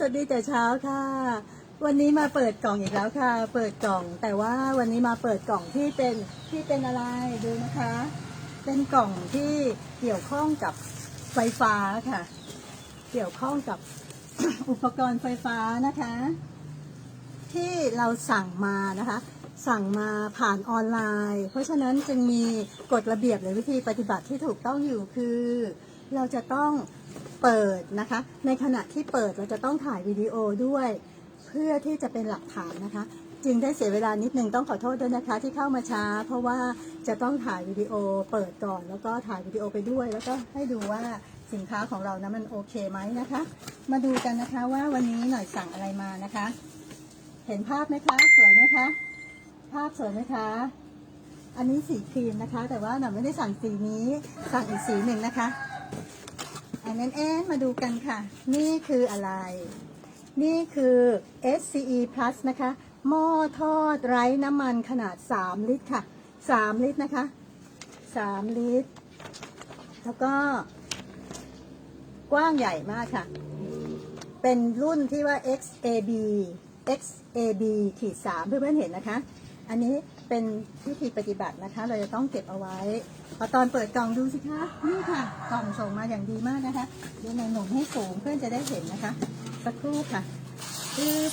สวัสดีแต่เช้าค่ะ วันนี้มาเปิดกล่องอีกแล้วค่ะ เปิดกล่อง แต่ว่าวันนี้มาเปิดกล่องที่เป็นที่เป็นอะไรดูนะคะ เป็นกล่องที่เกี่ยวข้องกับไฟฟ้าค่ะ เกี่ยวข้องกับอุปกรณ์ไฟฟ้านะคะ ที่เราสั่งมานะคะ สั่งมาผ่านออนไลน์ เพราะฉะนั้นจึงมีกฎระเบียบหรือวิธีปฏิบัติที่ถูกต้องอยู่คือ เราจะต้อง เปิดนะคะ ในขณะที่เปิดเราจะต้องถ่ายวิดีโอด้วย เพื่อที่จะเป็นหลักฐานนะคะ จึงได้เสียเวลานิดนึงต้องขอโทษด้วยนะคะ ที่เข้ามาช้า เพราะว่าจะต้องถ่ายวิดีโอเปิดก่อน แล้วก็ถ่ายวิดีโอไปด้วย แล้วก็ให้ดูว่าสินค้าของเรานะมันโอเคไหมนะคะ มาดูกันนะคะว่าวันนี้หน่อยสั่งอะไรมานะคะ เห็นภาพไหมคะสวยไหมคะ ภาพสวยไหมคะอันนี้สีครีมนะคะ แต่ว่าหน่อยไม่ได้สั่งสีนี้สั่งอีกสีหนึ่งนะคะ อันนั้นเอ๊ะมาดูกันค่ะ นี่คืออะไร นี่คือ SCE Plus นะคะ หม้อทอดไร้น้ำมันขนาด 3 ลิตรค่ะ 3 ลิตรนะคะ 3 ลิตร แล้วก็ กว้างใหญ่มากค่ะ เป็นรุ่นที่ว่า XAB XAB ขีด3เพื่อนๆเห็นนะคะ อันนี้เป็นวิธีปฏิบัตินะคะ เราจะต้องเก็บเอาไว้พอตอนเปิดกล่องดูสิคะนี่ค่ะกล่องส่งมาอย่างดีมากนะคะเดี๋ยวในหนุ่มให้สูงเพื่อนจะได้เห็นนะคะ สักครู่ค่ะอึ๊บ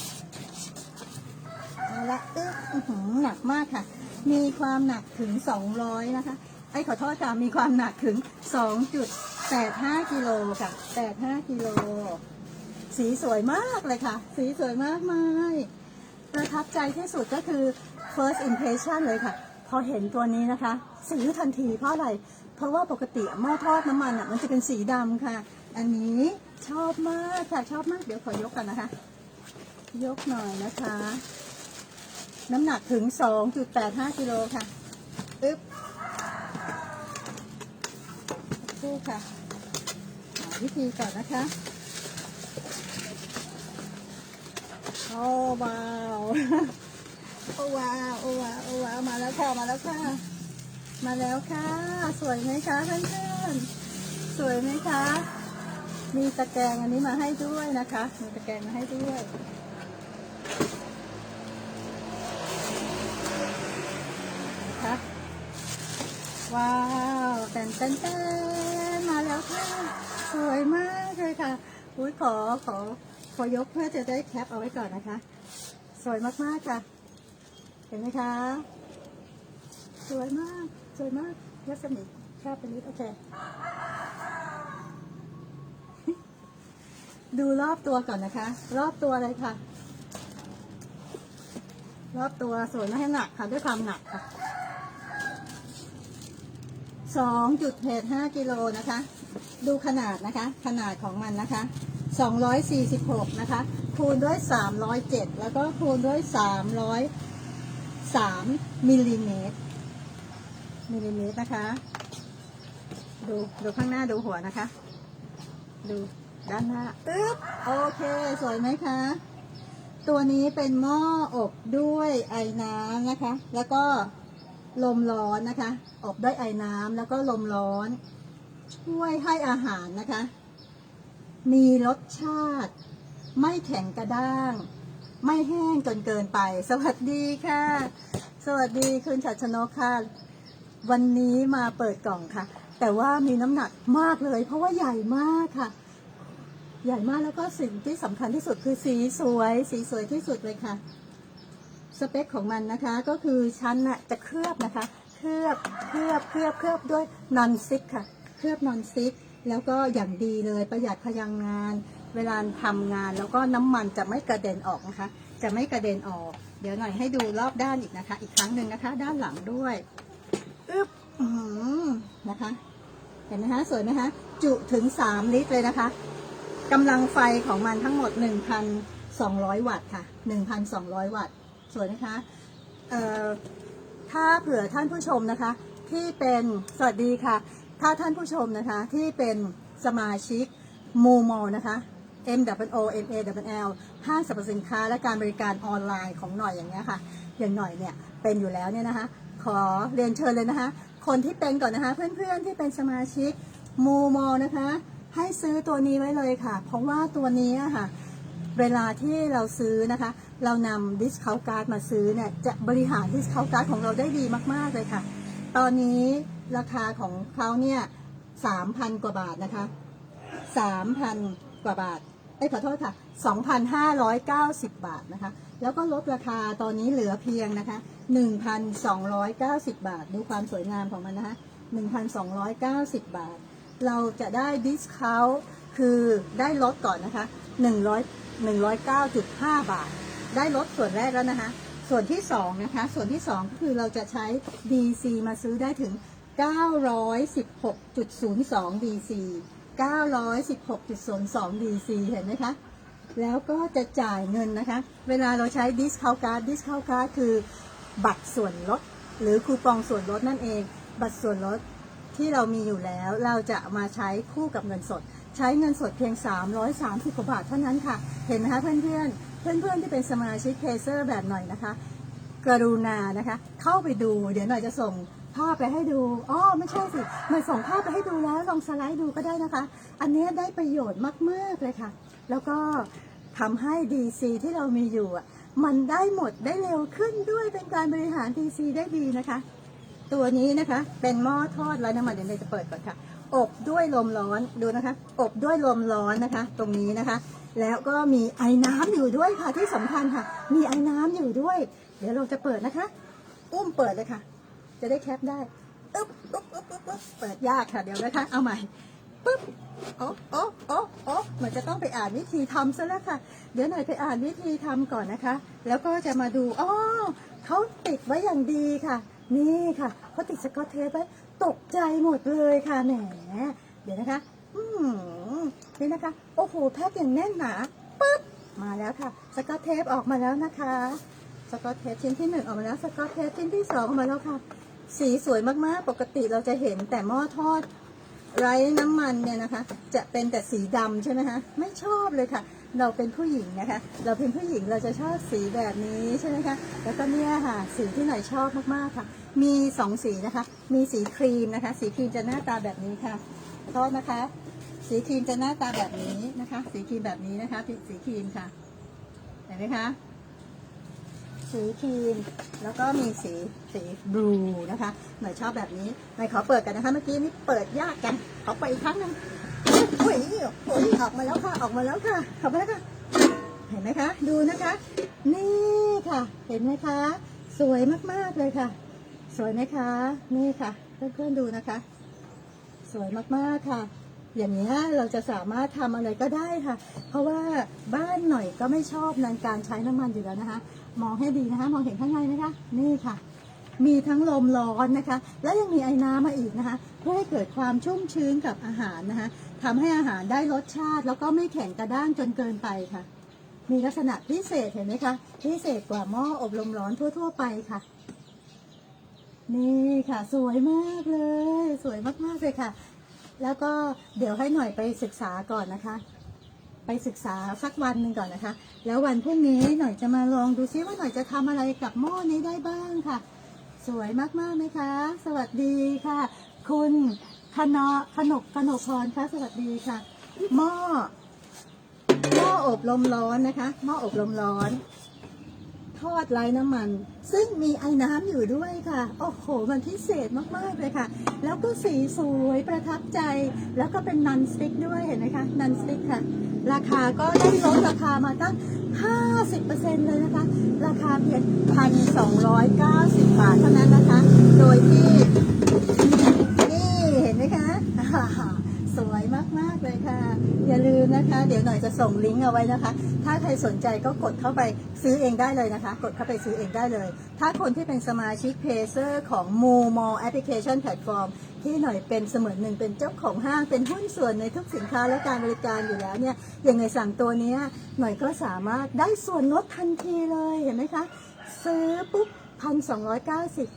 เอาละอึ๊บอื้อหือหนักมากค่ะ มีความหนักถึง 200 นะคะไอ้ขอโทษค่ะมีความหนักถึง 2.85กิโลค่ะ85กิโลสีสวยมากเลยค่ะ สีสวยมากมายประทับใจที่สุดก็คือ first impression เลยค่ะ พอเห็นตัวนี้นะคะซื้อทันทีเพราะอะไร เพราะว่าปกติหม้อทอดน้ำมันอะมันจะเป็นสีดำค่ะ อันนี้ชอบมากค่ะชอบมากเดี๋ยวขอยกกันนะคะ ยกหน่อยนะคะ น้ำหนักถึง 2.85กิโลค่ะอึ๊บคู่ค่ะวิธีก่อนนะคะโอ้ว้าว วาวโอวาวโอวาวมาแล้วค่ะ มาแล้วค่ะ มาแล้วค่ะ สวยไหมคะเพื่อนๆ สวยไหมคะ มีตะแกรงอันนี้มาให้ด้วยนะคะ มีตะแกรงมาให้ด้วยนะคะว้าวแตนแตนแตนมาแล้วค่ะ สวยมากเลยค่ะ อุ้ยขอขอขอยกเพื่อจะได้แคปเอาไว้ก่อนนะคะ สวยมากๆค่ะ เห็นไหมคะ สวยมาก สวยมากยัสมิแคบไปนิดโอเค ดูรอบตัวก่อนนะคะ รอบตัวเลยค่ะ รอบตัวสวยไม่ให้หนักค่ะด้วยความหนักค่ะสองจุดเพจห้ากิโลนะคะ ดูขนาดนะคะ ขนาดของมันนะคะสองร้อยสี่สิบหกนะคะ คูณด้วยสามร้อยเจ็ดแล้วก็คูณด้วยสามร้อย สามมิลลิเมตรมิลลิเมตรนะคะ ดูดูข้างหน้าดูหัวนะคะ ดูด้านหน้าอึ๊บโอเค สวยไหมคะ ตัวนี้เป็นหม้ออบด้วยไอ้น้ำนะคะ แล้วก็ลมร้อนนะคะ อบด้วยไอ้น้ำแล้วก็ลมร้อน ช่วยให้อาหารนะคะ มีรสชาติ ไม่แข็งกระด้าง ไม่แห้งจนเกินไป สวัสดีค่ะ สวัสดีคุณชัดชนกค่ะ วันนี้มาเปิดกล่องค่ะ แต่ว่ามีน้ำหนักมากเลย เพราะว่าใหญ่มากค่ะ ใหญ่มากแล้วก็สิ่งที่สำคัญที่สุดคือสีสวย สีสวยที่สุดเลยค่ะ สเปคของมันนะคะ ก็คือชั้นน่ะจะเคลือบนะคะ เคลือบ เคลือบ เคลือบ เคลือบด้วยนอนซิกค่ะ เคลือบนอนซิก แล้วก็อย่างดีเลยประหยัดพลังงาน เวลาทำงานแล้วก็น้ำมันจะไม่กระเด็นออกนะคะ จะไม่กระเด็นออก เดี๋ยวหน่อยให้ดูรอบด้านอีกนะคะ อีกครั้งหนึ่งนะคะ ด้านหลังด้วยอึ๊บหือนะคะ เห็นไหมคะสวยไหมคะ จุถึง 3 ลิตรเลยนะคะกำลังไฟของมันทั้งหมด 1,200 วัตต์ค่ะ 1,200 วัตต์สวยนะคะเอ่อถ้าเผื่อท่านผู้ชมนะคะ ที่เป็นสวัสดีค่ะ ถ้าท่านผู้ชมนะคะที่เป็นสมาชิกมูมอนะคะ M W O M A W L ห้างสรรพสินค้าและการบริการออนไลน์ของหน่อยอย่างเงี้ยค่ะ อย่างหน่อยเนี่ยเป็นอยู่แล้วเนี่ยนะคะขอเรียนเชิญเลยนะคะ คนที่เป็นก่อนนะคะ เพื่อนๆที่เป็นสมาชิกมูมอนะคะ ให้ซื้อตัวนี้ไว้เลยค่ะ เพราะว่าตัวนี้ค่ะ เวลาที่เราซื้อนะคะ เรานำดิสคาวการ์ดมาซื้อเนี่ยจะบริหารดิสคาวการ์ดของเราได้ดีมากๆเลยค่ะ ตอนนี้ราคาของเขาเนี่ยสามพันกว่าบาทนะคะสามพันกว่าบาท เอ้ยขอโทษค่ะ 2,590 บาทนะคะ แล้วก็ลดราคาตอนนี้เหลือเพียงนะคะ 1,290 บาท ดูความสวยงามของมันนะคะ 1,290 บาท เราจะได้ดิสคาวคือได้ลดก่อนนะคะ 100 109.5 บาท ได้ลดส่วนแรกแล้วนะคะ ส่วนที่2นะคะ ส่วนที่2ก็คือเราจะใช้ DC มาซื้อได้ถึง 916.02 DC 916.02 DC เห็นไหมคะ แล้วก็จะจ่ายเงินนะคะ เวลาเราใช้ discount card discount card คือบัตรส่วนลด หรือคูปองส่วนลดนั่นเอง บัตรส่วนลดที่เรามีอยู่แล้ว เราจะมาใช้คู่กับเงินสด ใช้เงินสดเพียง 330กว่าบาทเท่านั้นค่ะ เห็นไหมคะเพื่อนๆ เพื่อนๆที่เป็นสมาชิกเคเซอร์แบบหน่อยนะคะ กรุณานะคะ เข้าไปดู เดี๋ยวหน่อยจะส่ง ภาพไปให้ดูอ๋อไม่ใช่สิหน่อยส่งภาพไปให้ดูแล้วลองสไลด์ดูก็ได้นะคะ อันนี้ได้ประโยชน์มากๆเลยค่ะ แล้วก็ทำให้ DC ที่เรามีอยู่อะมันได้หมดได้เร็วขึ้นด้วยเป็นการบริหาร DC ได้ดีนะคะ ตัวนี้นะคะเป็นหม้อทอดไร้น้ำมันเดี๋ยวจะเปิดก่อนค่ะ อบด้วยลมร้อนดูนะคะ อบด้วยลมร้อนนะคะ ตรงนี้นะคะ แล้วก็มีไอ้น้ำอยู่ด้วยค่ะที่สำคัญค่ะ มีไอ้น้ำอยู่ด้วย เดี๋ยวเราจะเปิดนะคะ อุ้มเปิดเลยค่ะ จะได้แคปได้อึ๊บอึ๊บอึ๊บอึ๊บอึ๊บเปิดยากค่ะเดี๋ยวนะคะ เอาใหม่ปึ๊บโอ้โอ้โอ้โอ้เหมือนจะต้องไปอ่านวิธีทำซะแล้วค่ะ เดี๋ยวหน่อยไปอ่านวิธีทำก่อนนะคะ แล้วก็จะมาดูอ๋อเขาติดไว้อย่างดีค่ะ นี่ค่ะเขาติดสกอตเทปไว้ตกใจหมดเลยค่ะแหมเดี๋ยวนะคะอืมนี่นะคะ โอ้โหแพ็คอย่างแน่นหนาปึ๊บมาแล้วค่ะ สกอตเทปออกมาแล้วนะคะ สกอตเทปชิ้นที่หนึ่งออกมาแล้ว สกอตเทปชิ้นที่สองออกมาแล้วค่ะ สีสวยมากๆ ปกติเราจะเห็นแต่หม้อทอดไร้น้ำมันเนี่ยนะคะ จะเป็นแต่สีดำใช่ไหมคะไม่ชอบเลยค่ะ เราเป็นผู้หญิงนะคะ เราเป็นผู้หญิงเราจะชอบสีแบบนี้ใช่ไหมคะแล้วก็เนี่ยค่ะสีที่หน่อยชอบมากๆค่ะ มีสองสีนะคะ มีสีครีมนะคะ สีครีมจะหน้าตาแบบนี้ค่ะโทษนะคะ สีครีมจะหน้าตาแบบนี้นะคะ สีครีมแบบนี้นะคะสีครีมค่ะเห็นไหมคะ สีครีม แล้วก็มีสีสีบลูนะคะหน่อยชอบแบบนี้หน่อยขอเปิดกันนะคะ เมื่อกี้นี่เปิดยากกันขอเปิดอีกครั้งหนึงโอ้ยโอ้ยออกมาแล้วค่ะออกมาแล้วค่ะออกมาแล้วค่ะเห็นไหมคะ ดูนะคะ นี่ค่ะ เห็นไหมคะ สวยมากๆเลยค่ะ สวยไหมคะ นี่ค่ะเพื่อนๆดูนะคะ สวยมากๆค่ะ อย่างนี้ยเราจะสามารถทำอะไรก็ได้ค่ะ เพราะว่าบ้านหน่อยก็ไม่ชอบในการใช้น้ำมันอยู่แล้วนะคะ มองให้ดีนะคะ มองเห็นข้างในไหมคะนี่ค่ะ มีทั้งลมร้อนนะคะ และยังมีไอ้น้ำมาอีกนะคะ เพื่อให้เกิดความชุ่มชื้นกับอาหารนะคะทำให้อาหารได้รสชาติ แล้วก็ไม่แข็งกระด้างจนเกินไปค่ะ มีลักษณะพิเศษเห็นไหมคะพิเศษกว่าหม้ออบลมร้อนทั่ว ๆ ไปค่ะนี่ค่ะ สวยมากเลย สวยมากๆเลยค่ะ แล้วก็เดี๋ยวให้หน่อยไปศึกษาก่อนนะคะ ไปศึกษาสักวันหนึ่งก่อนนะคะ แล้ววันพรุ่งนี้หน่อยจะมาลองดูซิว่าหน่อยจะทำอะไรกับหม้อนี้ได้บ้างค่ะ สวยมากๆไหมคะ สวัสดีค่ะ คุณคณะขนกกนกพรคะสวัสดีค่ะ หม้อหม้ออบลมร้อนนะคะ หม้ออบลมร้อน ทอดไร้น้ำมัน ซึ่งมีไอ้น้ำอยู่ด้วยค่ะ โอ้โห มันพิเศษมาก ๆ เลยค่ะ แล้วก็สีสวยประทับใจ แล้วก็เป็นนันสติ๊กด้วยเห็นไหมคะนันสติ๊กค่ะ ราคาก็ได้ลดราคามาตั้ง 50%เลยนะคะ ราคาเพียง 1,290 บาทเท่านั้นนะคะ โดยที่ นี่เห็นไหมคะ สวยมากๆเลยค่ะ อย่าลืมนะคะ เดี๋ยวหน่อยจะส่งลิงก์เอาไว้นะคะ ถ้าใครสนใจก็กดเข้าไปซื้อเองได้เลยนะคะ กดเข้าไปซื้อเองได้เลย ถ้าคนที่เป็นสมาชิกเพเซอร์ของ m o m o Application Platform ที่หน่อยเป็นเสมือนหนึ่งเป็นเจ้าของห้างเป็นหุ้นส่วนในทุกสินค้าและการบริการอยู่แล้วเนี่ยยังไงสั่งตัวนี้หน่อยก็สามารถได้ส่วนลดทันทีเลยเห็นไหมคะ ซื้อปุ๊บพันสองร้อยเก้าสิบ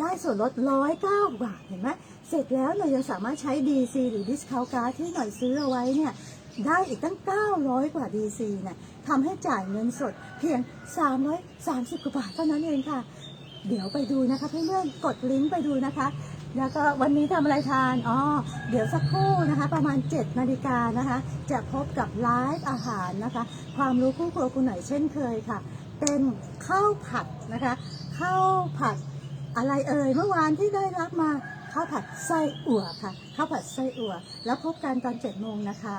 ได้ส่วนลด109บาทเห็นไหม เสร็จแล้วเรายังสามารถใช้ DC หรือ Discount Card ที่หน่อยซื้อเอาไว้เนี่ยได้อีกตั้ง 900 กว่า DC นี่ยทำให้จ่ายเงินสดเพียง 330 กว่าบาทเท่านั้นเองค่ะ เดี๋ยวไปดูนะคะเพื่อนๆกดลิงก์ไปดูนะคะ แล้วก็วันนี้ทำอะไรทาน อ๋อ เดี๋ยวสักครู่นะคะ ประมาณ 7 นาฬิกานะคะ จะพบกับไลฟ์อาหารนะคะ ความรู้คู่ครัวคุณหน่อยเช่นเคยค่ะ เป็นข้าวผัดนะคะ ข้าวผัดอะไรเอ่ยเมื่อวานที่ได้รับมา ข้าวผัดไส้อั่วค่ะ ข้าวผัดไส้อั่ว แล้วพบกันตอน7โมงนะคะ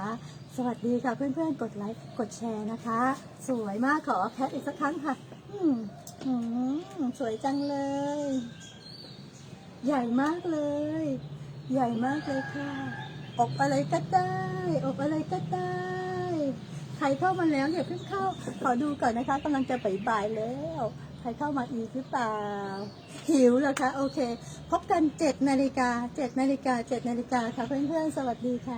สวัสดีค่ะเพื่อนๆ กดไลค์ กดแชร์นะคะ สวยมากขอแพทอีกสักครั้งค่ะ อืมอืมสวยจังเลย ใหญ่มากเลย ใหญ่มากเลยค่ะ อบอะไรก็ได้ อบอะไรก็ได้ ใครเข้ามาแล้วอย่าเพิ่งเข้า ขอดูก่อนนะคะกำลังจะไปบ่ายๆแล้ว รเข้ามาอีกหรือเปล่า หิวเหรอคะ โอเค พบกันเจ็ดนาฬิกาเจ็ดนาฬิกาเจ็ดนาฬิกาค่ะเพื่อนๆ สวัสดีค่ะ